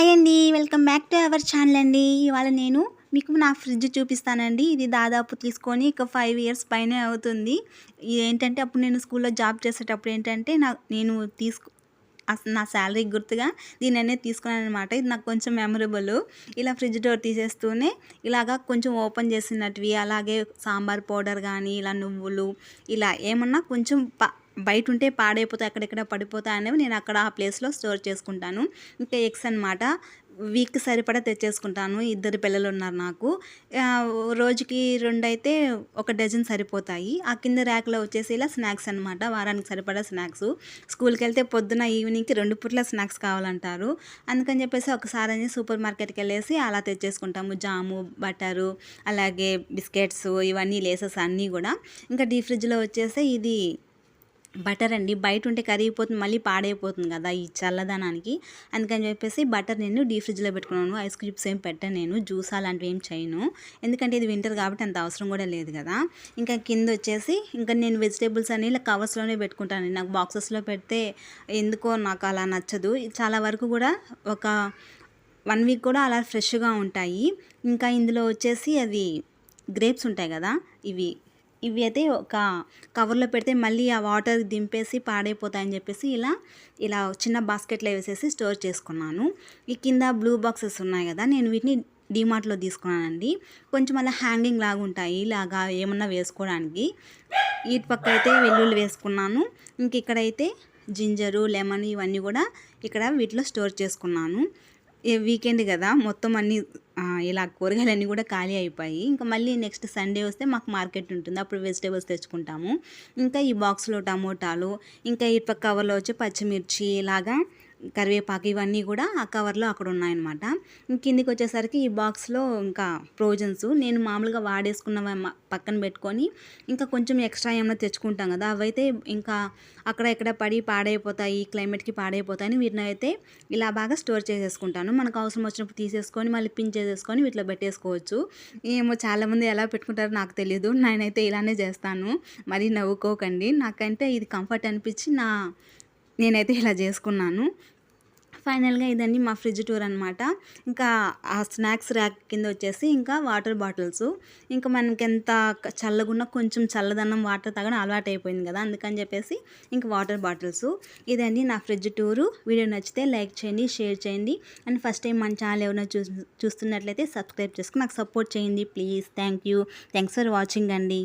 Hi అండి welcome back to our channel అండి. ఇవాళ నేను మీకు నా ఫ్రిడ్జ్ చూపిస్తానండి. ఇది దాదాపు తీసుకొని ఒక ఫైవ్ ఇయర్స్ పైనే అవుతుంది. ఇది ఏంటంటే అప్పుడు నేను స్కూల్లో జాబ్ చేసేటప్పుడు ఏంటంటే నా నేను తీసుకు అసలు నా శాలరీ గుర్తుగా దీని అనేది తీసుకున్నాను అనమాట ఇది నాకు కొంచెం మెమరబుల్. ఇలా ఫ్రిడ్జ్ డోర్ తీసేస్తూనే ఇలాగా కొంచెం ఓపెన్ చేసినట్వి అలాగే సాంబార్ పౌడర్ కానీ ఇలా నువ్వులు ఇలా ఏమన్నా కొంచెం ప బయట ఉంటే పాడైపోతాయి అక్కడెక్కడ పడిపోతాయి అనేవి నేను అక్కడ ఆ ప్లేస్లో స్టోర్ చేసుకుంటాను. ఇంకా ఎగ్స్ అనమాట వీక్ సరిపడా తెచ్చేసుకుంటాను ఇద్దరు పిల్లలు ఉన్నారు నాకు రోజుకి రెండు అయితే ఒక డజన్ సరిపోతాయి. ఆ కింద ర్యాక్లో వచ్చేసి ఇలా స్నాక్స్ అనమాట వారానికి సరిపడా స్నాక్స్. స్కూల్కి వెళ్తే పొద్దున ఈవినింగ్కి రెండు పూట్ల స్నాక్స్ కావాలంటారు. అందుకని చెప్పేసి ఒకసారి అని సూపర్ మార్కెట్కి వెళ్ళేసి అలా తెచ్చేసుకుంటాము. జాము బటరు అలాగే బిస్కెట్స్ ఇవన్నీ లేసెస్ అన్నీ కూడా. ఇంకా డీ ఫ్రిడ్జ్లో వచ్చేసి ఇది బటర్ అండి. బయట ఉంటే కరిగిపోతుంది మళ్ళీ పాడైపోతుంది కదా ఈ చల్లదనానికి. అందుకని చెప్పేసి బటర్ నేను డీ ఫ్రిడ్జ్లో పెట్టుకున్నాను. ఐస్ క్యూబ్స్ ఏం పెట్టాను నేను. జ్యూస్ అలాంటివి ఏం చేయను. ఎందుకంటే ఇది వింటర్ కాబట్టి అంత అవసరం కూడా లేదు కదా. ఇంకా కింద వచ్చేసి ఇంకా నేను వెజిటేబుల్స్ అన్ని ఇలా కవర్స్లోనే పెట్టుకుంటాను. నాకు బాక్సెస్లో పెడితే ఎందుకో నాకు అలా నచ్చదు. చాలా వరకు కూడా ఒక వన్ వీక్ కూడా అలా ఫ్రెష్గా ఉంటాయి. ఇంకా ఇందులో వచ్చేసి అది గ్రేప్స్ ఉంటాయి కదా ఇవి ఇవి అయితే ఒక కవర్లో పెడితే మళ్ళీ ఆ వాటర్ దింపేసి పాడైపోతాయని చెప్పేసి ఇలా ఇలా చిన్న బాస్కెట్లో వేసేసి స్టోర్ చేసుకున్నాను. ఈ కింద బ్లూ బాక్సెస్ ఉన్నాయి కదా నేను వీటిని డిమార్ట్లో తీసుకున్నానండి. కొంచెం అలా హ్యాంగింగ్ లాగా ఉంటాయి ఇలాగా ఏమన్నా వేసుకోవడానికి. ఇటు పక్క అయితే వెల్లుల్లి వేసుకున్నాను. ఇంక ఇక్కడైతే జింజరు లెమన్ ఇవన్నీ కూడా ఇక్కడ వీటిలో స్టోర్ చేసుకున్నాను. వీకెండ్ కదా మొత్తం అన్ని ఇలా కూరగాయలన్నీ కూడా ఖాళీ అయిపోయి ఇంకా మళ్ళీ నెక్స్ట్ సండే వస్తే మాకు మార్కెట్ ఉంటుంది. అప్పుడు వెజిటేబుల్స్ తెచ్చుకుంటాము. ఇంకా ఈ బాక్స్లో టమోటాలు ఇంకా ఈ పక్క కవర్లో వచ్చి పచ్చిమిర్చి ఇలాగా కరివేపాకు ఇవన్నీ కూడా ఆ కవర్లో అక్కడ ఉన్నాయన్నమాట. కిందికి వచ్చేసరికి ఈ బాక్స్లో ఇంకా ప్రోజన్స్ నేను మామూలుగా వాడేసుకున్న పక్కన పెట్టుకొని ఇంకా కొంచెం ఎక్స్ట్రా ఏమైనా తెచ్చుకుంటాం కదా అవైతే ఇంకా అక్కడ ఇక్కడ పడి పాడైపోతాయి ఈ క్లైమేట్కి పాడైపోతాయని వీటిని అయితే ఇలా బాగా స్టోర్ చేసేసుకుంటాను. మనకు అవసరం వచ్చినప్పుడు తీసేసుకొని మళ్ళీ పిన్ చేసేసుకొని వీటిలో పెట్టేసుకోవచ్చు. ఏమో చాలామంది ఎలా పెట్టుకుంటారో నాకు తెలియదు నేనైతే ఇలానే చేస్తాను. మరి నవ్వుకోకండి. నాకంటే ఇది కంఫర్ట్ అనిపించి నా నేనైతే ఇలా చేసుకున్నాను. ఫైనల్గా ఇదండి మా ఫ్రిడ్జ్ టూర్ అనమాట ఇంకా ఆ స్నాక్స్ ర్యాక్ కింద వచ్చేసి ఇంకా వాటర్ బాటిల్స్. ఇంకా మనకి ఎంత చల్లగున్నా కొంచెం చల్లదన్నం వాటర్ తాగడం అలవాటు అయిపోయింది కదా అందుకని చెప్పేసి ఇంకా వాటర్ బాటిల్స్. ఇదండి నా ఫ్రిడ్జ్ టూరు. వీడియో నచ్చితే లైక్ చేయండి షేర్ చేయండి. అండ్ ఫస్ట్ టైం మన ఛానల్ ఎవరైనా చూ చూస్తున్నట్లయితే సబ్స్క్రైబ్ చేసుకుని నాకు సపోర్ట్ చేయండి please. Thank you. Thanks for watching అండి.